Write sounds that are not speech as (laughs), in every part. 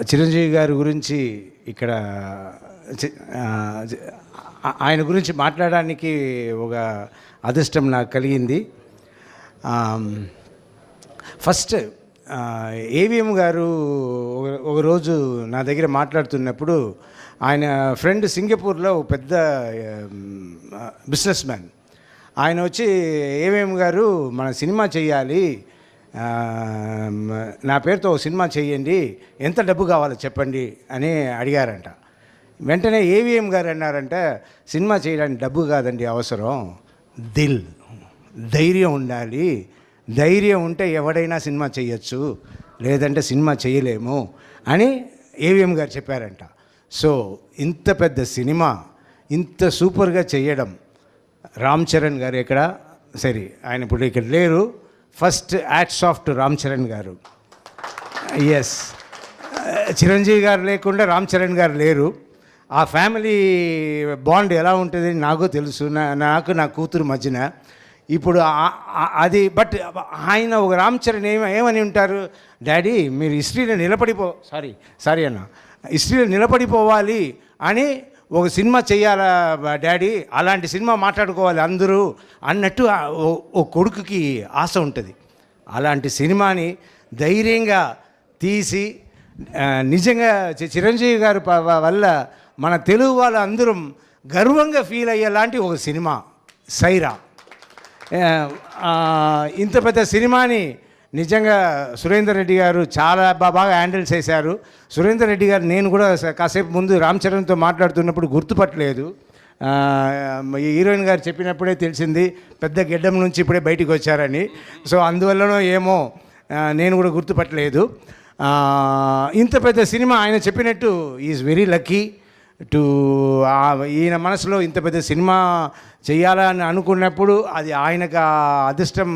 చిరంజీవి గారి గురించి ఇక్కడ చి- ఆయన గురించి మాట్లాడడానికి ఒక అదృష్టం నాకు కలిగింది. ఫస్ట్ ఏవిఎం గారు ఒక- ఒకరోజు నా దగ్గర మాట్లాడుతున్నప్పుడు ఆయన ఫ్రెండ్ సింగపూర్లో ఒక పెద్ద బిజినెస్ మ్యాన్. ఆయన వచ్చి ఏవిఎం గారు మన సినిమా చేయాలి నా పేరుతో సినిమా చేయండి ఎంత డబ్బు కావాలో చెప్పండి అని అడిగారంట. వెంటనే ఏవిఎం గారు అన్నారంటే సినిమా చేయడానికి డబ్బు కాదండి అవసరం. దిల్ ధైర్యం ఉండాలి. ధైర్యం ఉంటే ఎవడైనా సినిమా చేయొచ్చు లేదంటే సినిమా చేయలేము అని ఏవిఎం గారు చెప్పారంట. సో ఇంత పెద్ద సినిమా ఇంత సూపర్గా చేయడం. రామ్ చరణ్ గారు ఇక్కడ సరే ఆయన ఇప్పుడు ఇక్కడ లేరు. First hats off to Ram Charan garu. Yes Chiranjeevi గారు లేకుండా రామ్ చరణ్ గారు లేరు. ఆ ఫ్యామిలీ బాండ్ ఎలా ఉంటుంది నాకు తెలుసు. నాకు నా కూతురు మధ్యన. ఇప్పుడు అది బట్ ఆయన ఒక రామ్ చరణ్ ఏమ ఏమని ఉంటారు? డాడీ మీరు హిస్టరీలో నిలబడిపో సారీ సారీ అన్న. హిస్టరీలో నిలబడిపోవాలి అని ఒక సినిమా చేయాలా డాడీ? అలాంటి సినిమా మాట్లాడుకోవాలి అందరూ అన్నట్టు ఓ- కొడుకుకి ఆశ ఉంటుంది. అలాంటి సినిమాని ధైర్యంగా తీసి నిజంగా చి- చిరంజీవి గారు ప- వల్ల మన తెలుగు వాళ్ళు అందరం గర్వంగా ఫీల్ అయ్యేలాంటి ఒక సినిమా సైరా. ఇంత పెద్ద సినిమాని నిజంగా సురేందర్ రెడ్డి గారు చాలా బాగా హ్యాండిల్ చేశారు. సురేందర్ రెడ్డి గారు నేను కూడా కాసేపు ముందు రామ్ చరణ్తో మాట్లాడుతున్నప్పుడు గుర్తుపట్టలేదు. ఈ హీరోయిన్ గారు చెప్పినప్పుడే తెలిసింది పెద్ద గెడ్డం నుంచి ఇప్పుడే బయటికి వచ్చారని. సో అందువల్లనో ఏమో నేను కూడా గుర్తుపట్టలేదు. ఇంత పెద్ద సినిమా ఆయన చెప్పినట్టు ఈజ్ వెరీ లక్కీ టు ఈయన మనసులో ఇంత పెద్ద సినిమా చేయాలని అనుకున్నప్పుడు అది ఆయనకు అదృష్టం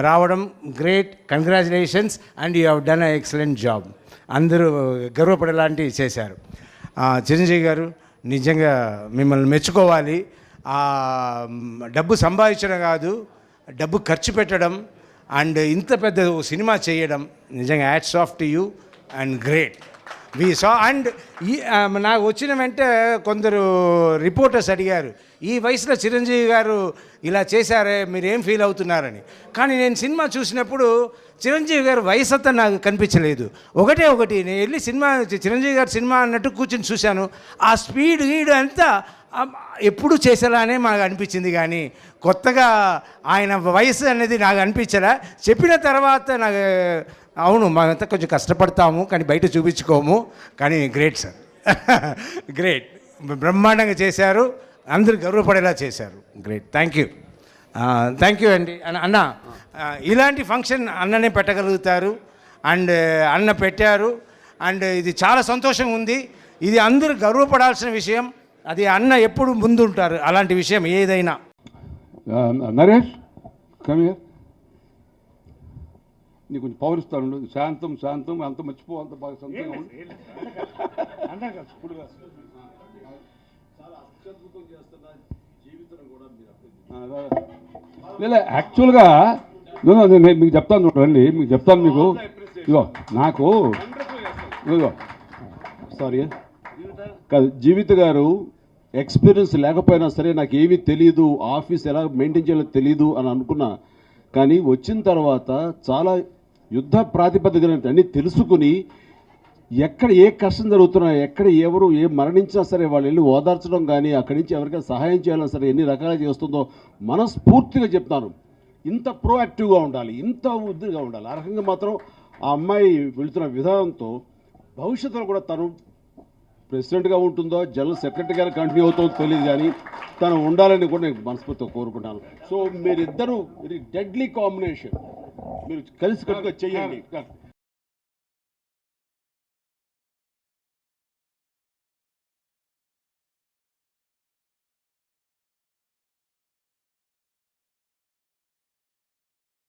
రావడం great congratulations and you have done a excellent job. అందరూ గర్వపడేలాంటివి చేశారు. చిరంజీవి గారు నిజంగా మిమ్మల్ని మెచ్చుకోవాలి. డబ్బు సంపాదించడం కాదు డబ్బు ఖర్చు పెట్టడం అండ్ ఇంత పెద్ద సినిమా చేయడం నిజంగా hats off to you and great. We saw and ఈ నాకు వచ్చిన వెంటే కొందరు రిపోర్టర్స్ అడిగారు ఈ వయసులో చిరంజీవి గారు ఇలా చేశారే మీరు ఏం ఫీల్ అవుతున్నారని? కానీ నేను సినిమా చూసినప్పుడు చిరంజీవి గారు వయసు అంతా నాకు కనిపించలేదు. ఒకటే ఒకటి నేను వెళ్ళి సినిమా చిరంజీవి గారు సినిమా అన్నట్టు కూర్చుని చూశాను. ఆ స్పీడ్ గీడ్ అంతా ఎప్పుడు చేసేలానే మాకు అనిపించింది కానీ కొత్తగా ఆయన వయసు అనేది నాకు అనిపించలే. చెప్పిన తర్వాత నాకు అవును మేమంతా కొంచెం కష్టపడతాము కానీ బయట చూపించుకోము. కానీ గ్రేట్ సార్. (laughs) గ్రేట్. బ్రహ్మాండంగా చేశారు. అందరూ గర్వపడేలా చేశారు. Great. Thank you. Thank you అండి. అన్న అన్న ఇలాంటి ఫంక్షన్ అన్ననే పెట్టగలుగుతారు. అండ్ అన్న పెట్టారు. అండ్ ఇది చాలా సంతోషం ఉంది. ఇది అందరూ గర్వపడాల్సిన విషయం. అది అన్న ఎప్పుడు ముందుంటారు? అలాంటి విషయం ఏదైనా. నరేష్ కమ్ నీకు కొంచెం పవర్ ఇస్తాను శాంతం శాంతం అంత మర్చిపో అంత బాగా అదే. లేదా యాక్చువల్గా నేను మీకు చెప్తాను చూడండి మీకు చెప్తాను మీకు. ఇగో నాకు ఇదిగో సారీ కాదు జీవిత గారు ఎక్స్పీరియన్స్ లేకపోయినా సరే నాకు ఏమీ తెలియదు ఆఫీస్ ఎలా మెయింటైన్ చేయాలో తెలియదు అని అనుకున్నా. కానీ వచ్చిన తర్వాత చాలా యుద్ధ ప్రాతిపదికన అన్ని తెలుసుకుని ఎక్కడ ఏ కష్టం జరుగుతున్నా ఎక్కడ ఎవరు ఏ మరణించినా సరే వాళ్ళు వెళ్ళి ఓదార్చడం కానీ అక్కడి నుంచి ఎవరికైనా సహాయం చేయాలన్నా సరే ఎన్ని రకాలుగా చేస్తుందో మనస్ఫూర్తిగా చెప్తాను ఇంత ప్రోయాక్టివ్గా ఉండాలి ఇంత ఉద్దిగా ఉండాలి. ఆ రకంగా మాత్రం ఆ అమ్మాయి వెళుతున్న విధానంతో భవిష్యత్తులో కూడా తను ప్రెసిడెంట్గా ఉంటుందో జనరల్ సెక్రటరీగా కంటిన్యూ అవుతుందో తెలియదు కానీ తను ఉండాలని కూడా నేను మనస్ఫూర్తిగా కోరుకుంటాను. సో మీరిద్దరూ వెరీ డెడ్లీ కాంబినేషన్ మీరు కలిసి కట్టుగా చేయండి